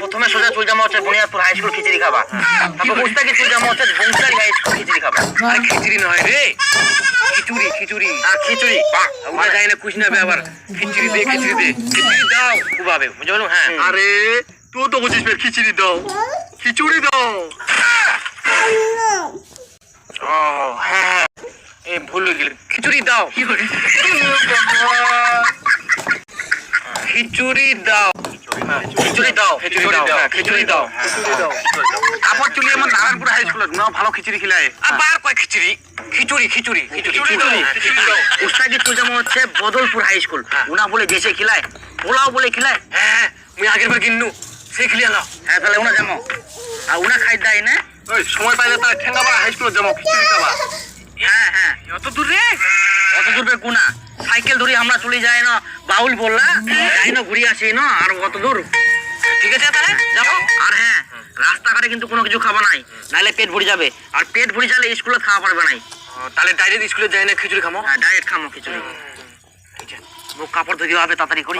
প্রথমে সোজা চুল জামা হচ্ছে বুনিয়াদপুর হাই স্কুল খিচুড়ি খাবা। তারপর মুস্তাকি চুল জামা হচ্ছে বংশালী হাই স্কুল খিচুড়ি খাবা। আরে খিচুড়ি নয় রে। খিচুড়ি খিচুড়ি। আর খিচুড়ি। বাহ, ওরা যাই না কুছ নেবে আবার। খিচুড়ি দে খিচুড়ি দে। খিচুড়ি দাও খুবাবে বুঝতে পারল হ্যাঁ। আরে তুই তো ফের খিচুড়ি দাও। খিচুড়ি দাও। ও হ্যাঁ এ ভুল হয়ে গেল। খিচুড়ি দাও। খিচুড়ি দাও। খিচুড়ি দাও খিচুড়ি দাও হ্যাঁ, খিচুড়ি দাও কাপড় চুলি আমার নারায়ণপুর হাই স্কুলে না ভালো খিচুড়ি খিলায় আবার কয় খিচুড়ি? খিচুড়ি খিচুড়ি খিচুড়ি দাও খিচুড়ি। দাও উস্তাদি চুল জামা হচ্ছে বদলপুর হাই স্কুল উনা বলে দেশে খিলায় পোলাও বলে খিলায়। হ্যাঁ মুই আগের বার কিন্নু সেই খিলিয়া নাও। হ্যাঁ তাহলে উনা জামো আর উনা খাই দেয় না। ওই সময় পাইলে তার ঠেঙ্গাবা হাই স্কুলে যাব খিচুড়ি খাবা। হ্যাঁ হ্যাঁ। অত দূর রে? অত দূর বে কুনা সাইকেল ধরে আমরা চলে যাই না বাউল বললা যাই না ঘুরে আসি না আর অত দূর ঠিক আছে তাহলে যাব আর হ্যাঁ রাস্তাঘাটে কিন্তু কোনো কিছু খাবা নাই নাহলে পেট ভরে যাবে আর পেট ভরে গেলে স্কুলে খাওয়া পারবে নাই তাহলে ডাইরেক্ট স্কুলে যাই না খিচুড়ি খামো হ্যাঁ ডাইরেক্ট খামো খিচুড়ি মুখ কাপড় ধুতে হবে তাড়াতাড়ি করি